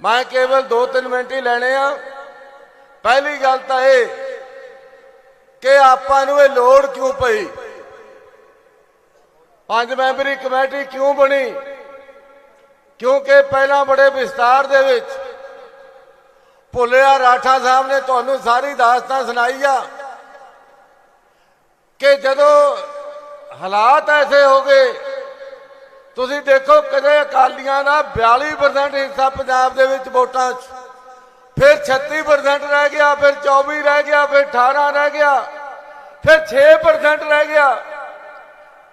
ਮੈਂ ਕੇਵਲ 2-3 ਮਿੰਟ ਹੀ ਲੈਣੇ ਆ। ਪਹਿਲੀ ਗੱਲ ਤਾਂ ਇਹ ਕਿ ਆਪਾਂ ਨੂੰ ਇਹ ਲੋੜ ਕਿਉਂ ਪਈ? ਪੰਜ ਮੈਂਬਰੀ ਕਮੇਟੀ ਕਿਉਂ ਬਣੀ? ਕਿਉਂਕਿ ਪਹਿਲਾਂ ਬੜੇ ਵਿਸਤਾਰ ਦੇ ਵਿੱਚ ਭੁੱਲਿਆ ਰਾਠਾ ਸਾਹਿਬ ਨੇ ਤੁਹਾਨੂੰ ਸਾਰੀ ਦਾਸਤਾਨ ਸੁਣਾਈ ਆ ਕਿ ਜਦੋਂ ਹਾਲਾਤ ਐਸੇ ਹੋ ਗਏ ਤੁਸੀਂ ਦੇਖੋ ਕਦੇ ਅਕਾਲੀਆਂ ਦਾ 42% ਹਿੱਸਾ ਪੰਜਾਬ ਦੇ ਵਿੱਚ ਵੋਟਾਂ 'ਚ। ਫਿਰ 36% ਰਹਿ ਗਿਆ, ਫਿਰ 24 ਰਹਿ ਗਿਆ, ਫਿਰ 18 ਰਹਿ ਗਿਆ, ਫਿਰ 6% ਰਹਿ ਗਿਆ।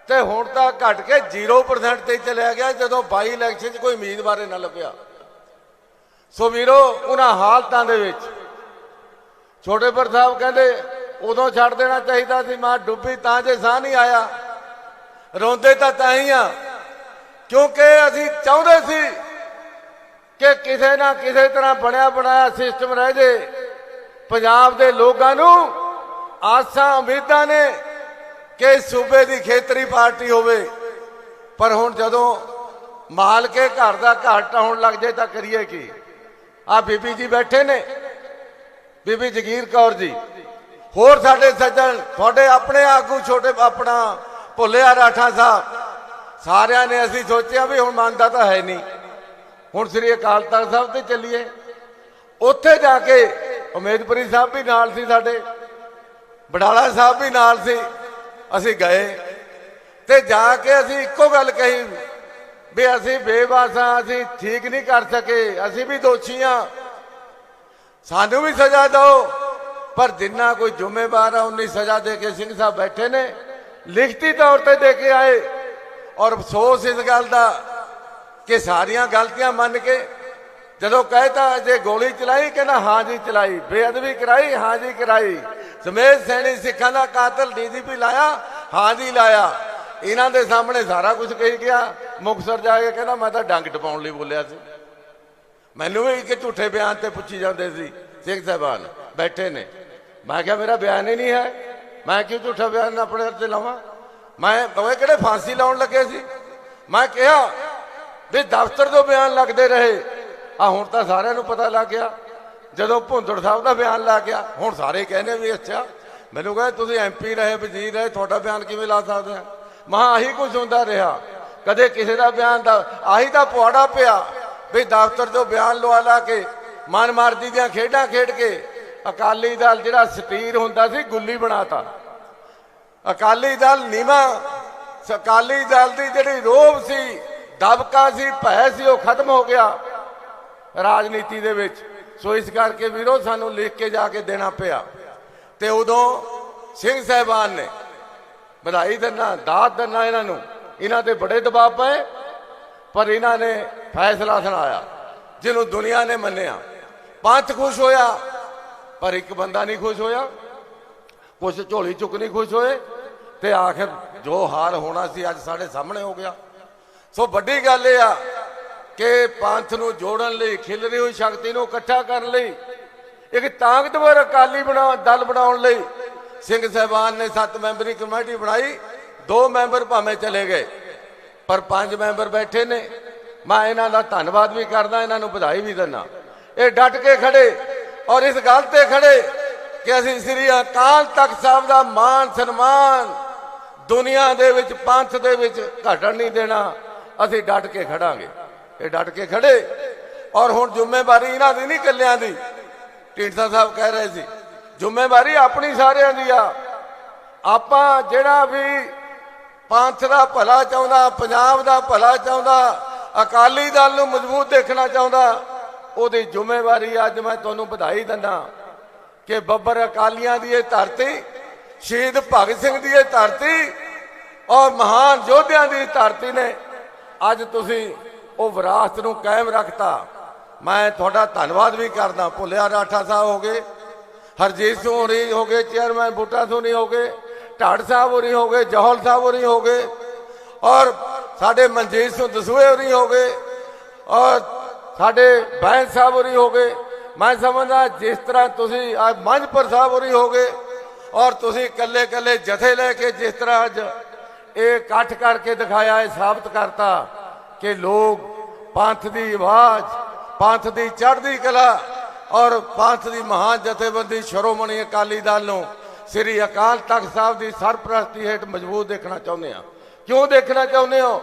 ਤੇ ਹੁਣ ਤਾਂ ਘਟ ਕੇ 0% ਤੇ ਚਲਿਆ ਗਿਆ, ਜਦੋਂ ਬਾਈ ਇਲੈਕਸ਼ਨ 'ਚ ਕੋਈ ਉਮੀਦਵਾਰ ਨਾ ਲੱਭਿਆ। ਸੋ ਵੀਰੋ, ਉਹਨਾਂ ਹਾਲਤਾਂ ਦੇ ਵਿੱਚ ਛੋਟੇ ਪਰ ਸਾਹਿਬ ਕਹਿੰਦੇ, ਉਦੋਂ ਛੱਡ ਦੇਣਾ ਚਾਹੀਦਾ ਸੀ, ਮਾਂ ਡੁੱਬੀ ਤਾਂ ਜੇ ਸਾਹ ਨਹੀਂ ਆਇਆ। ਰੋਂਦੇ ਤਾਂ ਤਾਂ ਹੀ ਆ। ਕਿਉਂਕਿ ਅਸੀਂ ਚਾਹੁੰਦੇ ਸੀ ਕਿ ਕਿਸੇ ਨਾ ਕਿਸੇ ਤਰ੍ਹਾਂ ਬਣਿਆ ਬਣਾਇਆ ਸਿਸਟਮ ਰਹਿ ਜੇ। ਪੰਜਾਬ ਦੇ ਲੋਕਾਂ ਨੂੰ ਆਸਾਂ ਉਮੀਦਾਂ ਨੇ ਕਿ ਸੂਬੇ ਦੀ ਖੇਤਰੀ ਪਾਰਟੀ ਹੋਵੇ। ਪਰ ਹੁਣ ਜਦੋਂ ਮਾਲ ਕੇ ਘਰ ਦਾ ਘਾਟਾ ਹੋਣ ਲੱਗ ਜੇ ਤਾਂ ਕਰੀਏ ਕੀ? ਆ ਬੀਬੀ ਜੀ ਬੈਠੇ ਨੇ। ਬੀਬੀ ਜਗੀਰ ਕੌਰ ਜੀ। ਹੋਰ ਸਾਡੇ ਸੱਜਣ, ਤੁਹਾਡੇ ਆਪਣੇ ਆਗੂ, ਛੋਟੇ ਆਪਣਾ ਭੁੱਲਿਆ ਰਾਠਾ ਸਾਹਿਬ। ਸਾਰਿਆਂ ਨੇ ਅਸੀਂ ਸੋਚਿਆ ਵੀ ਹੁਣ ਮੰਨਦਾ ਤਾਂ ਹੈ ਨਹੀਂ। ਹੁਣ ਸ੍ਰੀ ਅਕਾਲ ਤਖਤ ਸਾਹਿਬ ਤੇ ਚੱਲੀਏ। ਉੱਥੇ ਜਾ ਕੇ ਉਮੇਦਪੁਰੀ ਸਾਹਿਬ ਵੀ ਨਾਲ ਸੀ ਸਾਡੇ, ਬਡਾਲਾ ਸਾਹਿਬ ਵੀ ਨਾਲ ਸੀ, ਅਸੀਂ ਗਏ। ਤੇ ਜਾ ਕੇ ਅਸੀਂ ਇੱਕੋ ਗੱਲ ਕਹੀ ਵੀ ਅਸੀਂ ਬੇਵਾਸਾਂ ਅਸੀਂ ਠੀਕ ਨਹੀਂ ਕਰ ਸਕੇ, ਅਸੀਂ ਵੀ ਦੋਸ਼ੀ ਹਾਂ। ਸਾਨੂੰ ਵੀ ਸਜ਼ਾ ਦਿਓ, ਪਰ ਜਿੰਨਾ ਕੋਈ ਜ਼ਿੰਮੇਵਾਰ ਆ, ਉਨੀ ਸਜ਼ਾ ਦੇ ਕੇ ਸਿੰਘ ਸਾਹਿਬ ਬੈਠੇ ਨੇ। ਲਿਖਤੀ ਤੌਰ ਤੇ ਦੇ ਕੇ ਆਏ। ਔਰ ਅਫਸੋਸ ਇਸ ਗੱਲ ਦਾ ਕਿ ਸਾਰੀਆਂ ਗਲਤੀਆਂ ਮੰਨ ਕੇ ਜਦੋਂ ਕਹਿਤਾ ਜੇ ਗੋਲੀ ਚਲਾਈ ਕਹਿੰਦਾ, ਹਾਂ ਜੀ, ਚਲਾਈ। ਬੇਅਦਬੀ ਕਰਾਈ, ਹਾਂ ਜੀ, ਕਰਾਈ। ਸਮੇਤ ਸੈਣੀ ਸਿੱਖਾਂ ਦਾ ਕਾਤਲ ਡੀਜੀਪੀ ਲਾਇਆ, ਹਾਂ ਜੀ, ਲਾਇਆ। ਇਹਨਾਂ ਦੇ ਸਾਹਮਣੇ ਸਾਰਾ ਕੁਝ ਕਹੀ ਗਿਆ। ਮੁਕਸਰ ਜਾ ਕੇ ਕਹਿੰਦਾ, ਮੈਂ ਤਾਂ ਡੰਗ ਟਪਾਉਣ ਲਈ ਬੋਲਿਆ ਸੀ। ਮੈਨੂੰ ਵੀ ਕਿ ਝੂਠੇ ਬਿਆਨ ਤੇ ਪੁੱਛੀ ਜਾਂਦੇ ਸੀ ਸਿੰਘ ਸਾਹਿਬਾਨ ਬੈਠੇ ਨੇ। ਮੈਂ ਕਿਹਾ, ਮੇਰਾ ਬਿਆਨ ਹੀ ਨਹੀਂ ਹੈ। ਮੈਂ ਕਿਉਂ ਝੂਠਾ ਬਿਆਨ ਆਪਣੇ ਤੇ ਲਾਵਾਂ? ਮੈਂ ਕਹੇ ਕਿਹੜੇ ਫਾਂਸੀ ਲਾਉਣ ਲੱਗੇ ਸੀ? ਮੈਂ ਕਿਹਾ ਵੀ ਦਫ਼ਤਰ ਤੋਂ ਬਿਆਨ ਲੱਗਦੇ ਰਹੇ। ਆ ਹੁਣ ਤਾਂ ਸਾਰਿਆਂ ਨੂੰ ਪਤਾ ਲੱਗ ਗਿਆ। ਜਦੋਂ ਭੁੰਦੜ ਸਾਹਿਬ ਦਾ ਬਿਆਨ ਲੱਗ ਗਿਆ, ਹੁਣ ਸਾਰੇ ਕਹਿੰਦੇ ਵੀ ਅੱਛਾ। ਮੈਨੂੰ ਕਹੇ ਤੁਸੀਂ ਐਮਪੀ ਰਹੇ, ਵਜ਼ੀਰ ਰਹੇ, ਤੁਹਾਡਾ ਬਿਆਨ ਕਿਵੇਂ ਲਾ ਸਕਦੇ ਆ? ਮਹਾ ਆਹੀ ਕੁਝ ਹੁੰਦਾ ਰਿਹਾ। ਕਦੇ ਕਿਸੇ ਦਾ ਬਿਆਨ ਦਾ, ਆਹੀ ਤਾਂ ਪੁਆੜਾ ਪਿਆ ਵੀ ਦਫ਼ਤਰ ਤੋਂ ਬਿਆਨ ਲਵਾ ਲਾ ਕੇ ਮਨਮਰਜ਼ੀ ਦੀਆਂ ਖੇਡਾਂ ਖੇਡ ਕੇ, ਅਕਾਲੀ ਦਲ ਜਿਹੜਾ ਸਟੀਰ ਹੁੰਦਾ ਸੀ, ਗੁੱਲੀ ਬਣਾਤਾ। ਅਕਾਲੀ ਦਲ ਨੀਵਾ, ਅਕਾਲੀ ਦਲ ਦੀ ਜਿਹੜੀ ਰੋਬ ਸੀ, ਦਬਕਾ ਸੀ, ਭੈ ਸੀ, ਉਹ ਖਤਮ ਹੋ ਗਿਆ ਰਾਜਨੀਤੀ ਦੇ ਵਿੱਚ। ਸੋ ਇਸ ਕਰਕੇ ਵੀਰੋ ਸਾਨੂੰ ਲਿਖ ਕੇ ਜਾ ਕੇ ਦੇਣਾ ਪਿਆ। ਤੇ ਉਦੋਂ ਸਿੰਘ ਸਾਹਿਬਾਨ ਨੇ ਵਧਾਈ ਦਿੰਨਾ, ਦਾਤ ਦਿੰਨਾ ਇਹਨਾਂ ਨੂੰ। ਇਹਨਾਂ ਤੇ ਬੜੇ ਦਬਾਅ ਪਏ, ਪਰ ਇਹਨਾਂ ਨੇ ਫੈਸਲਾ ਸੁਣਾਇਆ, ਜਿਹਨੂੰ ਦੁਨੀਆ ਨੇ ਮੰਨਿਆ। ਪੰਥ ਖੁਸ਼ ਹੋਇਆ, ਪਰ ਇੱਕ ਬੰਦਾ ਨਹੀਂ ਖੁਸ਼ ਹੋਇਆ। ਕੁਛ ਝੋਲੀ ਚੁੱਕ ਨਹੀਂ ਖੁਸ਼ ਹੋਏ ਤੇ ਆਖਿਰ ਜੋ ਹਾਲ ਹੋਣਾ ਸੀ ਅੱਜ ਸਾਡੇ ਸਾਹਮਣੇ ਹੋ ਗਿਆ। ਸੋ ਵੱਡੀ ਗੱਲ ਇਹ ਆ ਕਿ ਪੰਥ ਨੂੰ ਜੋੜਨ ਲਈ ਖਿਲਰੀ ਹੋਈ ਸ਼ਕਤੀ ਨੂੰ ਇਕੱਠਾ ਕਰਨ ਲਈ, ਇੱਕ ਤਾਕਤਵਰ ਅਕਾਲੀ ਬਣਾ, ਦਲ ਬਣਾਉਣ ਲਈ ਸਿੰਘ ਸਾਹਿਬਾਨ ਨੇ ਸੱਤ ਮੈਂਬਰੀ ਕਮੇਟੀ ਬਣਾਈ। ਦੋ ਮੈਂਬਰ ਭਾਵੇਂ ਚਲੇ ਗਏ, ਪਰ ਪੰਜ ਮੈਂਬਰ ਬੈਠੇ ਨੇ। ਮੈਂ ਇਹਨਾਂ ਦਾ ਧੰਨਵਾਦ ਵੀ ਕਰਦਾ, ਇਹਨਾਂ ਨੂੰ ਵਧਾਈ ਵੀ ਦਿੰਦਾ। ਇਹ ਡਟ ਕੇ ਖੜੇ ਔਰ ਇਸ ਗੱਲ ਤੇ ਖੜੇ ਕਿ ਅਸੀਂ ਸ੍ਰੀ ਅਕਾਲ ਤਖਤ ਸਾਹਿਬ ਦਾ ਮਾਨ ਸਨਮਾਨ ਦੁਨੀਆ ਦੇ ਵਿੱਚ ਪੰਥ ਦੇ ਵਿੱਚ ਘਟਣ ਨਹੀਂ ਦੇਣਾ। ਅਸੀਂ ਡਟ ਕੇ ਖੜਾਂਗੇ। ਇਹ ਡਟ ਕੇ ਖੜੇ। ਔਰ ਹੁਣ ਜ਼ਿੰਮੇਵਾਰੀ ਇਹਨਾਂ ਦੀ ਨਹੀਂ ਕੱਲਿਆਂ ਦੀ। ਢੀਂਡਸਾ ਸਾਹਿਬ ਕਹਿ ਰਹੇ ਸੀ, ਜ਼ਿੰਮੇਵਾਰੀ ਆਪਣੀ ਸਾਰਿਆਂ ਦੀ ਆ। ਆਪਾਂ ਜਿਹੜਾ ਵੀ ਪੰਥ ਦਾ ਭਲਾ ਚਾਹੁੰਦਾ, ਪੰਜਾਬ ਦਾ ਭਲਾ ਚਾਹੁੰਦਾ, ਅਕਾਲੀ ਦਲ ਨੂੰ ਮਜ਼ਬੂਤ ਦੇਖਣਾ ਚਾਹੁੰਦਾ, ਉਹਦੀ ਜ਼ਿੰਮੇਵਾਰੀ ਅੱਜ ਮੈਂ ਤੁਹਾਨੂੰ ਵਧਾਈ ਦਿੰਦਾ ਕਿ ਬੱਬਰ ਅਕਾਲੀਆਂ ਦੀ ਇਹ ਧਰਤੀ, ਸ਼ਹੀਦ ਭਗਤ ਸਿੰਘ ਦੀ ਇਹ ਧਰਤੀ ਔਰ ਮਹਾਨ ਯੋਧਿਆਂ ਦੀ ਧਰਤੀ ਨੇ ਅੱਜ ਤੁਸੀਂ ਉਹ ਵਿਰਾਸਤ ਨੂੰ ਕਾਇਮ ਰੱਖਤਾ। ਮੈਂ ਤੁਹਾਡਾ ਧੰਨਵਾਦ ਵੀ ਕਰਦਾ। ਭੁੱਲਿਆ ਰਾਠਾ ਸਾਹਿਬ ਹੋ ਗਏ, ਹਰਜੀਤ ਸਿੰਘ ਹੋਰੀ ਹੋ ਗਏ, ਚੇਅਰਮੈਨ ਬੂਟਾ ਸੋਨੀ ਹੋ ਗਏ ਢਾੜ ਸਾਹਿਬ ਹੋਰੀ ਹੋ ਗਏ, ਜਹਲ ਸਾਹਿਬ ਹੋਰੀ ਹੋ ਗਏ, ਔਰ ਸਾਡੇ ਮਨਜੀਤ ਸਿੰਘ ਦਸੂਏ ਹੋਰੀ ਹੋ ਗਏ, ਔਰ ਸਾਡੇ ਬੈਂਸ ਸਾਹਿਬ ਹੋਰੀ ਹੋ ਗਏ। ਮੈਂ ਸਮਝਦਾ ਜਿਸ ਤਰ੍ਹਾਂ ਤੁਸੀਂ ਅੱਜ ਮੰਝਪੁਰ ਸਾਹਿਬ ਹੋਰੀ ਹੋ ਗਏ, ਔਰ ਤੁਸੀਂ ਇਕੱਲੇ ਇਕੱਲੇ ਜਥੇ ਲੈ ਕੇ ਜਿਸ ਤਰ੍ਹਾਂ ਅੱਜ ਇਹ ਇਕੱਠ ਕਰਕੇ ਦਿਖਾਇਆ, ਇਹ ਸਾਬਤ ਕਰਤਾ ਕਿ ਲੋਕ ਪੰਥ ਦੀ ਆਵਾਜ਼, ਪੰਥ ਦੀ ਚੜ੍ਹਦੀ ਕਲਾ ਔਰ ਪੰਥ ਦੀ ਮਹਾਨ ਜਥੇਬੰਦੀ ਸ਼੍ਰੋਮਣੀ ਅਕਾਲੀ ਦਲ ਨੂੰ ਸ੍ਰੀ ਅਕਾਲ ਤਖਤ ਸਾਹਿਬ ਦੀ ਸਰਪ੍ਰਸਤੀ ਹੇਠ ਮਜ਼ਬੂਤ ਦੇਖਣਾ ਚਾਹੁੰਦੇ ਆ ਕਿਉਂ ਦੇਖਣਾ ਚਾਹੁੰਦੇ ਹੋ?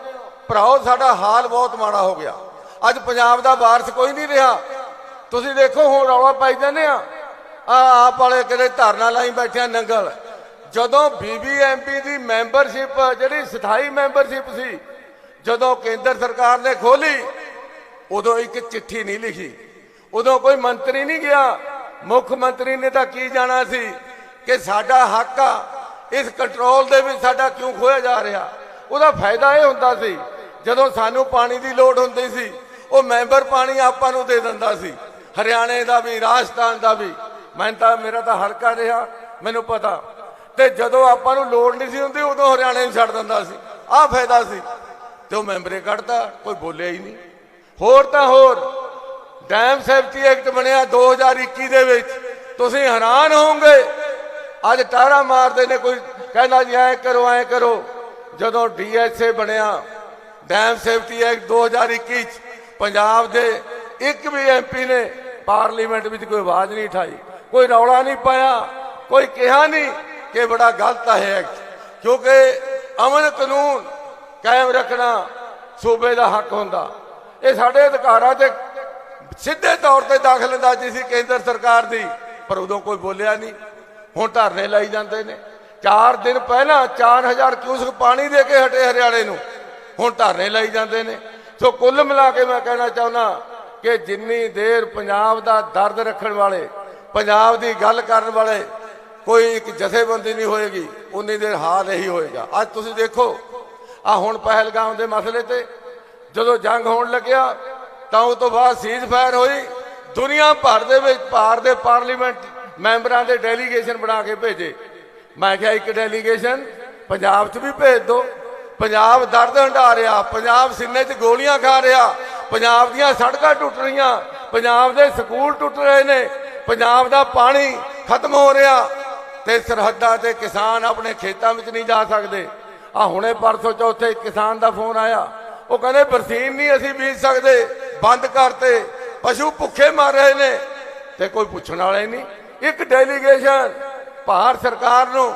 ਭਰਾਓ, ਸਾਡਾ ਹਾਲ ਬਹੁਤ ਮਾੜਾ ਹੋ ਗਿਆ। ਅੱਜ ਪੰਜਾਬ ਦਾ ਵਾਰਸ ਕੋਈ ਨਹੀਂ ਰਿਹਾ। ਤੁਸੀਂ ਦੇਖੋ, ਹੁਣ ਰੌਲਾ ਪਾਈ ਜਾਂਦੇ ਆ ਆ ਆਪ ਵਾਲੇ ਕਿਤੇ ਧਰਨਾ ਲਾਈ ਬੈਠਿਆ ਨੰਗਲ। ਜਦੋਂ ਬੀਬੀਐਮਪੀ ਦੀ ਮੈਂਬਰਸ਼ਿਪ ਜਿਹੜੀ ਸਥਾਈ ਮੈਂਬਰਸ਼ਿਪ ਸੀ, ਜਦੋਂ ਕੇਂਦਰ ਸਰਕਾਰ ਨੇ ਖੋਲੀ ਉਦੋਂ ਇੱਕ ਚਿੱਠੀ ਨਹੀਂ ਲਿਖੀ। ਉਦੋਂ ਕੋਈ ਮੰਤਰੀ ਨਹੀਂ ਗਿਆ। ਮੁੱਖ ਮੰਤਰੀ ਨੇ ਤਾਂ ਕੀ ਜਾਣਾ ਸੀ ਕਿ ਸਾਡਾ ਹੱਕ ਆ, ਇਸ ਕੰਟਰੋਲ ਦੇ ਵਿੱਚ ਸਾਡਾ ਕਿਉਂ ਖੋਇਆ ਜਾ ਰਿਹਾ? ਉਹਦਾ ਫਾਇਦਾ ਇਹ ਹੁੰਦਾ ਸੀ, ਜਦੋਂ ਸਾਨੂੰ ਪਾਣੀ ਦੀ ਲੋੜ ਹੁੰਦੀ ਸੀ, ਉਹ ਮੈਂਬਰ ਪਾਣੀ ਆਪਾਂ ਨੂੰ ਦੇ ਦਿੰਦਾ ਸੀ। ਹਰਿਆਣੇ ਦਾ ਵੀ, ਰਾਜਸਥਾਨ ਦਾ ਵੀ। ਮੈਂ ਤਾਂ, ਮੇਰਾ ਤਾਂ ਹਲਕਾ ਰਿਹਾ, ਮੈਨੂੰ ਪਤਾ। ਤੇ ਜਦੋਂ ਆਪਾਂ ਨੂੰ ਲੋੜ ਨਹੀਂ ਸੀ ਹੁੰਦੀ, ਉਦੋਂ ਹਰਿਆਣੇ ਨੂੰ ਛੱਡ ਦਿੰਦਾ ਸੀ। ਆਹ ਫਾਇਦਾ ਸੀ। ਤੇ ਉਹ ਮੈਂਬਰੇ ਕੱਢਤਾ, ਕੋਈ ਬੋਲਿਆ ਹੀ ਨਹੀਂ। ਹੋਰ ਤਾਂ ਹੋਰ, ਡੈਮ ਸੇਫਟੀ ਐਕਟ ਬਣਿਆ 2021 ਦੇ ਵਿੱਚ। ਤੁਸੀਂ ਹੈਰਾਨ ਹੋਵੋਗੇ, ਅੱਜ ਟਾਰਾ ਮਾਰਦੇ ਨੇ ਕੋਈ, ਕਹਿੰਦਾ ਜੀ ਐ ਕਰੋ ਐ ਕਰੋ। ਜਦੋਂ ਡੀਐਸਏ ਬਣਿਆ, ਡੈਮ ਸੇਫਟੀ ਐਕਟ 2021 ਚ, ਪੰਜਾਬ ਦੇ ਇੱਕ ਵੀ ਐਮਪੀ ਨੇ ਪਾਰਲੀਮੈਂਟ ਵਿੱਚ ਕੋਈ ਆਵਾਜ਼ ਨਹੀਂ ਉਠਾਈ। ਕੋਈ ਰੌਲਾ ਨਹੀਂ ਪਾਇਆ, ਕੋਈ ਕਿਹਾ ਨਹੀਂ ਕਿ ਬੜਾ ਗਲਤ ਹੈ ਕਿਉਂਕਿ ਅਮਨ ਕਾਨੂੰਨ ਕਾਇਮ ਰੱਖਣਾ ਸੂਬੇ ਦਾ ਹੱਕ ਹੁੰਦਾ। ਇਹ ਸਾਡੇ ਅਧਿਕਾਰਾਂ ਤੇ ਸਿੱਧੇ ਤੌਰ ਤੇ ਦਾਖਲ ਅੰਦਾਜ਼ੀ ਸੀ ਕੇਂਦਰ ਸਰਕਾਰ ਦੀ, ਪਰ ਉਦੋਂ ਕੋਈ ਬੋਲਿਆ ਨਹੀਂ। ਹੁਣ ਧਰਨੇ ਲਾਈ ਜਾਂਦੇ ਨੇ। 4 ਦਿਨ ਪਹਿਲਾਂ 4000 ਕਿਊਸਕ ਪਾਣੀ ਦੇ ਕੇ ਹਟੇ ਹਰਿਆਣੇ ਨੂੰ। ਹੁਣ ਧਰਨੇ ਲਾਈ ਜਾਂਦੇ ਨੇ। ਸੋ ਕੁੱਲ ਮਿਲਾ ਕੇ ਮੈਂ ਕਹਿਣਾ ਚਾਹੁੰਦਾ ਕਿ ਜਿੰਨੀ ਦੇਰ ਪੰਜਾਬ ਦਾ ਦਰਦ ਰੱਖਣ ਵਾਲੇ, ਪੰਜਾਬ ਦੀ ਗੱਲ ਕਰਨ ਵਾਲੇ ਕੋਈ ਇੱਕ ਜਥੇਬੰਦੀ ਨਹੀਂ ਹੋਏਗੀ, ਉਨੀ ਦੇਰ ਹਾਲ ਇਹੀ ਹੋਏਗਾ। ਅੱਜ ਤੁਸੀਂ ਦੇਖੋ, ਆ ਹੁਣ ਪਹਿਲਗਾਮ ਦੇ ਮਸਲੇ ਤੇ ਜਦੋਂ ਜੰਗ ਹੋਣ ਲੱਗਿਆ, ਤਾਂ ਉਸ ਤੋਂ ਬਾਅਦ ਸੀਜ਼ ਫਾਇਰ ਹੋਈ। ਦੁਨੀਆ ਭਰ ਦੇ ਵਿੱਚ ਭਾਰ ਦੇ ਪਾਰਲੀਮੈਂਟ ਮੈਂਬਰਾਂ ਦੇ ਡੈਲੀਗੇਸ਼ਨ ਬਣਾ ਕੇ ਭੇਜੇ। ਮੈਂ ਕਿਹਾ, ਇੱਕ ਡੈਲੀਗੇਸ਼ਨ ਪੰਜਾਬ 'ਚ ਵੀ ਭੇਜ ਦਿਓ ਪੰਜਾਬ ਦਰਦ ਹੰਢਾ ਰਿਹਾ, ਪੰਜਾਬ ਸਿੰਨੇ 'ਚ ਗੋਲੀਆਂ ਖਾ ਰਿਹਾ, ਪੰਜਾਬ ਦੀਆਂ ਸੜਕਾਂ ਟੁੱਟ ਰਹੀਆਂ, ਪੰਜਾਬ ਦੇ ਸਕੂਲ ਟੁੱਟ ਰਹੇ ਨੇ, ਪੰਜਾਬ ਦਾ ਪਾਣੀ ਖਤਮ ਹੋ ਰਿਹਾ। ਤੇ ਸਰਹੱਦਾਂ ਤੇ ਕਿਸਾਨ ਆਪਣੇ ਖੇਤਾਂ ਵਿੱਚ ਨਹੀਂ ਜਾ ਸਕਦੇ। ਆ ਹੁਣੇ ਪਰਸੋਂ ਚੌਥੇ ਕਿਸਾਨ ਦਾ ਫੋਨ ਆਇਆ। ਉਹ ਕਹਿੰਦੇ ਬਰਸੀਨ ਨਹੀਂ ਅਸੀਂ ਬੀਜ ਸਕਦੇ। ਬੰਦ ਕਰਤੇ। ਪਸ਼ੂ ਭੁੱਖੇ ਮਰ ਰਹੇ ਨੇ। ਤੇ ਕੋਈ ਪੁੱਛਣ ਵਾਲਾ ਹੀ ਨਹੀਂ। ਇੱਕ ਡੈਲੀਗੇਸ਼ਨ ਭਾਰਤ ਸਰਕਾਰ ਨੂੰ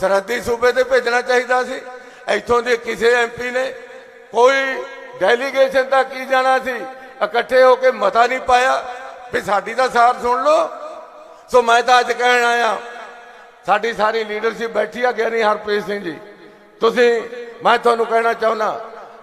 ਸਰਹੱਦੀ ਸੂਬੇ ਤੇ ਭੇਜਣਾ ਚਾਹੀਦਾ ਸੀ। ਇੱਥੋਂ ਦੇ ਕਿਸੇ ਐਮਪੀ ਨੇ ਕੋਈ ਡੈਲੀਗੇਸ਼ਨ ਤਾਂ ਕੀ ਜਾਣਾ ਸੀ? ਇਕੱਠੇ ਹੋ ਕੇ ਮਤਾ ਨਹੀਂ ਪਾਇਆ। ਵੀ ਸਾਡੀ ਤਾਂ ਸਾਰ ਸੁਣ ਲਓ। ਸੋ ਮੈਂ ਤਾਂ ਅੱਜ ਕਹਿਣ ਆਇਆ ਸਾਡੀ ਸਾਰੀ ਲੀਡਰਸ਼ਿਪ ਬੈਠੀ ਆ ਗਿਆਨੀ ਹਰਪ੍ਰੀਤ ਸਿੰਘ ਜੀ। ਤੁਸੀਂ, ਮੈਂ ਤੁਹਾਨੂੰ ਕਹਿਣਾ ਚਾਹੁੰਦਾ,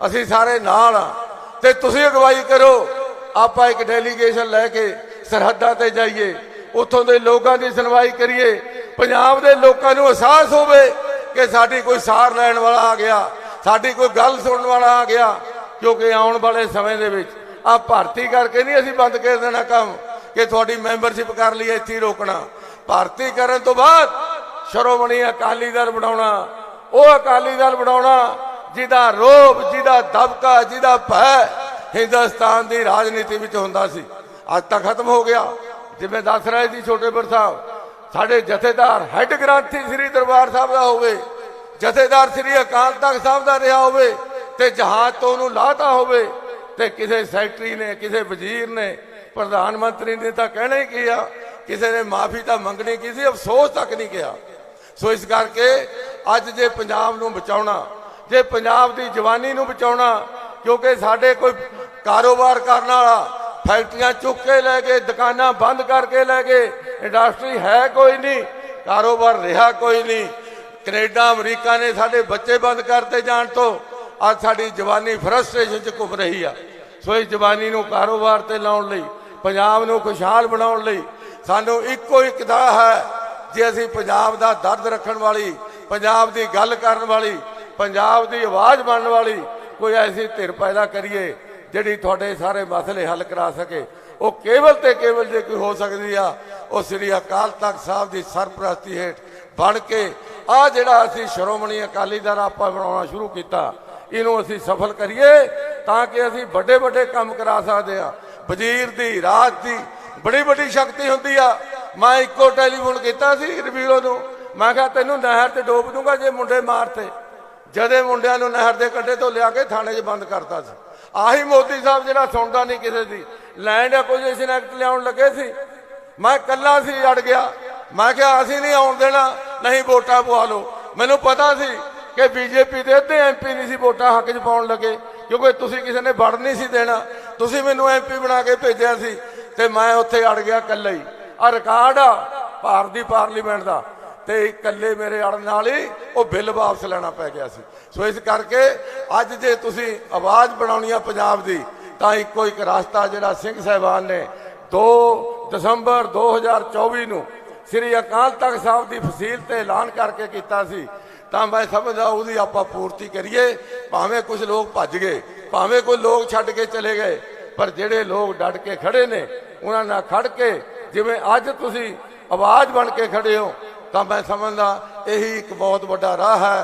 ਅਸੀਂ ਸਾਰੇ ਨਾਲ ਆ। ਤੇ ਤੁਸੀਂ ਅਗਵਾਈ ਕਰੋ, ਆਪਾਂ ਇੱਕ ਡੈਲੀਗੇਸ਼ਨ ਲੈ ਕੇ ਸਰਹੱਦਾਂ ਤੇ ਜਾਈਏ। ਉੱਥੋਂ ਦੇ ਲੋਕਾਂ ਦੀ ਸੁਣਵਾਈ ਕਰੀਏ। ਪੰਜਾਬ ਦੇ ਲੋਕਾਂ ਨੂੰ ਅਹਿਸਾਸ ਹੋਵੇ ਕਿ ਸਾਡੀ ਕੋਈ ਸਾਰ ਲੈਣ ਵਾਲਾ ਆ ਗਿਆ, ਸਾਡੀ ਕੋਈ ਗੱਲ ਸੁਣਨ ਵਾਲਾ ਆ ਗਿਆ, ਕਿਉਂਕਿ ਆਉਣ ਵਾਲੇ ਸਮੇਂ ਦੇ ਵਿੱਚ ਆ ਭਰਤੀ ਕਰਕੇ ਨਹੀਂ ਅਸੀਂ ਬੰਦ ਕਰ ਦੇਣਾ ਕੰਮ, ਕਿ ਤੁਹਾਡੀ ਮੈਂਬਰਸ਼ਿਪ ਕਰ ਲਈ ਇੱਥੇ ਹੀ ਰੋਕਣਾ। ਭਰਤੀ ਕਰਨ ਤੋਂ ਬਾਅਦ ਸ਼੍ਰੋਮਣੀ ਅਕਾਲੀ ਦਲ ਬਣਾਉਣਾ, ਉਹ ਅਕਾਲੀ ਦਲ ਬਣਾਉਣਾ ਜਿਹਦਾ ਰੋਬ, ਜਿਹਦਾ ਦਬਕਾ, ਜਿਹਦਾ ਭੈ ਹਿੰਦੁਸਤਾਨ ਦੀ ਰਾਜਨੀਤੀ ਵਿੱਚ ਹੁੰਦਾ ਸੀ। ਅੱਜ ਤਾਂ ਖਤਮ ਹੋ ਗਿਆ। ਜਿਵੇਂ ਦੱਸ ਰਹੇ ਸੀ ਛੋਟੇ ਬਰ ਸਾਹਿਬ, ਸਾਡੇ ਜਥੇਦਾਰ ਹੈੱਡ ਗ੍ਰੰਥੀ ਸ੍ਰੀ ਦਰਬਾਰ ਸਾਹਿਬ ਦਾ ਹੋਵੇ, ਜਥੇਦਾਰ ਸ੍ਰੀ ਅਕਾਲ ਤਖਤ ਸਾਹਿਬ ਦਾ ਰਿਹਾ ਹੋਵੇ, ਤੇ ਜਹਾਜ਼ ਤੋਂ ਉਹਨੂੰ ਲਾਤਾ ਹੋਵੇ, ਤੇ ਕਿਸੇ ਸੈਕਟਰੀ ਨੇ, ਕਿਸੇ ਵਜ਼ੀਰ ਨੇ, ਪ੍ਰਧਾਨ ਮੰਤਰੀ ਨੇ ਤਾਂ ਕਹਿਣਾ ਹੀ ਕੀਆ ਕਿਸੇ ਨੇ ਮਾਫੀ ਤਾਂ ਮੰਗਣੀ ਕਿਸੇ ਅਫਸੋਸ ਤੱਕ ਨਹੀਂ ਕਿਹਾ। ਸੋ ਇਸ ਕਰਕੇ ਅੱਜ ਜੇ ਪੰਜਾਬ ਨੂੰ ਬਚਾਉਣਾ, ਜੇ ਪੰਜਾਬ ਦੀ ਜਵਾਨੀ ਨੂੰ ਬਚਾਉਣਾ, ਕਿਉਂਕਿ ਸਾਡੇ ਕੋਈ ਕਾਰੋਬਾਰ ਕਰਨ ਵਾਲਾ ਫੈਕਟਰੀਆਂ ਚੁੱਕ ਕੇ ਲੈ ਗਏ, ਦੁਕਾਨਾਂ ਬੰਦ ਕਰਕੇ ਲੈ ਗਏ, ਇੰਡਸਟਰੀ ਹੈ ਕੋਈ ਨਹੀਂ, ਕਾਰੋਬਾਰ ਰਿਹਾ ਕੋਈ ਨਹੀਂ। ਕੈਨੇਡਾ, ਅਮਰੀਕਾ ਨੇ ਸਾਡੇ ਬੱਚੇ ਬੰਦ ਕਰਤੇ ਜਾਣ ਤੋਂ, ਅੱਜ ਸਾਡੀ ਜਵਾਨੀ ਫਰਸਟ੍ਰੇਸ਼ਨ 'ਚ ਘੁੰਮ ਰਹੀ ਆ। ਸੋ ਇਸ ਜਵਾਨੀ ਨੂੰ ਕਾਰੋਬਾਰ ਤੇ ਲਾਉਣ ਲਈ, ਪੰਜਾਬ ਨੂੰ ਖੁਸ਼ਹਾਲ ਬਣਾਉਣ ਲਈ, ਸਾਨੂੰ ਇੱਕੋ ਇੱਕ ਦਾ ਹੈ ਜੇ ਅਸੀਂ ਪੰਜਾਬ ਦਾ ਦਰਦ ਰੱਖਣ ਵਾਲੀ, ਪੰਜਾਬ ਦੀ ਗੱਲ ਕਰਨ ਵਾਲੀ, ਪੰਜਾਬ ਦੀ ਆਵਾਜ਼ ਬਣਨ ਵਾਲੀ ਕੋਈ ਐਸੀ ਧਿਰ ਪੈਦਾ ਕਰੀਏ ਜਿਹੜੀ ਤੁਹਾਡੇ ਸਾਰੇ ਮਸਲੇ ਹੱਲ ਕਰਾ ਸਕੇ। ਉਹ ਕੇਵਲ ਤੇ ਕੇਵਲ ਜੇ ਕੋਈ ਹੋ ਸਕਦੀ ਆ, ਉਹ ਸ੍ਰੀ ਅਕਾਲ ਤਖਤ ਸਾਹਿਬ ਦੀ ਸਰਪ੍ਰਸਤੀ ਹੇਠ ਬਣ ਕੇ ਆ ਜਿਹੜਾ ਅਸੀਂ ਸ਼੍ਰੋਮਣੀ ਅਕਾਲੀ ਦਲ ਆਪਾਂ ਬਣਾਉਣਾ ਸ਼ੁਰੂ ਕੀਤਾ, ਇਹਨੂੰ ਅਸੀਂ ਸਫਲ ਕਰੀਏ ਤਾਂ ਕਿ ਅਸੀਂ ਵੱਡੇ ਵੱਡੇ ਕੰਮ ਕਰਾ ਸਕਦੇ ਆ। ਵਜ਼ੀਰ ਦੀ, ਰਾਜ ਦੀ ਬੜੀ ਵੱਡੀ ਸ਼ਕਤੀ ਹੁੰਦੀ ਆ। ਮੈਂ ਇੱਕੋ ਟੈਲੀਫੋਨ ਕੀਤਾ ਸੀ ਰਵੀਰੋ ਨੂੰ। ਮੈਂ ਕਿਹਾ, ਤੈਨੂੰ ਨਹਿਰ ਤੇ ਡੋਬ ਦੂੰਗਾ ਜੇ ਮੁੰਡੇ ਮਾਰਤੇ। ਜਦੇ ਮੁੰਡਿਆਂ ਨੂੰ ਨਹਿਰ ਦੇ ਕੰਢੇ ਤੋਂ ਲਿਆ ਕੇ ਥਾਣੇ 'ਚ ਬੰਦ ਕਰਤਾ ਸੀ। ਆਹੀ ਮੋਦੀ ਸਾਹਿਬ ਜਿਹੜਾ ਸੁਣਦਾ ਨਹੀਂ ਕਿਸੇ ਦੀ। ਲੈਂਡ ਐਕੁਜੀਸ਼ਨ ਐਕਟ ਲਿਆਉਣ ਲੱਗੇ ਸੀ। ਮੈਂ ਕੱਲਾ ਸੀ, ਅੜ ਗਿਆ। ਮੈਂ ਕਿਹਾ, ਅਸੀਂ ਨਹੀਂ ਆਉਣ ਦੇਣਾ, ਨਹੀਂ ਵੋਟਾਂ ਪਵਾ ਲਓ। ਮੈਨੂੰ ਪਤਾ ਸੀ ਕਿ ਬੀਜੇਪੀ ਦੇ ਅੱਧੇ ਐਮਪੀ ਨਹੀਂ ਸੀ ਵੋਟਾਂ ਹੱਕ 'ਚ ਪਾਉਣ ਲੱਗੇ, ਕਿਉਂਕਿ ਤੁਸੀਂ ਕਿਸੇ ਨੇ ਵੜ ਨਹੀਂ ਸੀ ਦੇਣਾ। ਤੁਸੀਂ ਮੈਨੂੰ ਐਮਪੀ ਬਣਾ ਕੇ ਭੇਜਿਆ ਸੀ ਤੇ ਮੈਂ ਉੱਥੇ ਅੜ ਗਿਆ ਕੱਲਾ ਹੀ। ਆ ਰਿਕਾਰਡ ਆ, ਭਾਰਤ ਦੀ ਪਾਰਲੀਮੈਂਟ ਦਾ। ਤੇ ਇਕੱਲੇ ਮੇਰੇ ਅੜਨ ਨਾਲ ਹੀ ਉਹ ਬਿੱਲ ਵਾਪਸ ਲੈਣਾ ਪੈ ਗਿਆ ਸੀ। ਸੋ ਇਸ ਕਰਕੇ ਅੱਜ ਜੇ ਤੁਸੀਂ ਆਵਾਜ਼ ਬਣਾਉਣੀ ਆ ਪੰਜਾਬ ਦੀ, ਤਾਂ ਇੱਕੋ ਇੱਕ ਰਸਤਾ ਜਿਹੜਾ ਸਿੰਘ ਸਾਹਿਬਾਨ ਨੇ 2 ਦਸੰਬਰ 2024 ਨੂੰ ਸ੍ਰੀ ਅਕਾਲ ਤਖਤ ਸਾਹਿਬ ਦੀ ਫਸੀਲ ਤੇ ਐਲਾਨ ਕਰਕੇ ਕੀਤਾ ਸੀ, ਤਾਂ ਮੈਂ ਸਮਝਦਾ ਉਹਦੀ ਆਪਾਂ ਪੂਰਤੀ ਕਰੀਏ, ਭਾਵੇਂ ਕੁਝ ਲੋਕ ਭੱਜ ਗਏ, ਭਾਵੇਂ ਕੋਈ ਲੋਕ ਛੱਡ ਕੇ ਚਲੇ ਗਏ, ਪਰ ਜਿਹੜੇ ਲੋਕ ਡਟ ਕੇ ਖੜੇ ਨੇ, ਉਹਨਾਂ ਨਾਲ ਖੜ ਕੇ ਜਿਵੇਂ ਅੱਜ ਤੁਸੀਂ ਆਵਾਜ਼ ਬਣ ਕੇ ਖੜੇ ਹੋ, ਤਾਂ ਮੈਂ ਸਮਝਦਾ ਇਹੀ ਇੱਕ ਬਹੁਤ ਵੱਡਾ ਰਾਹ ਹੈ।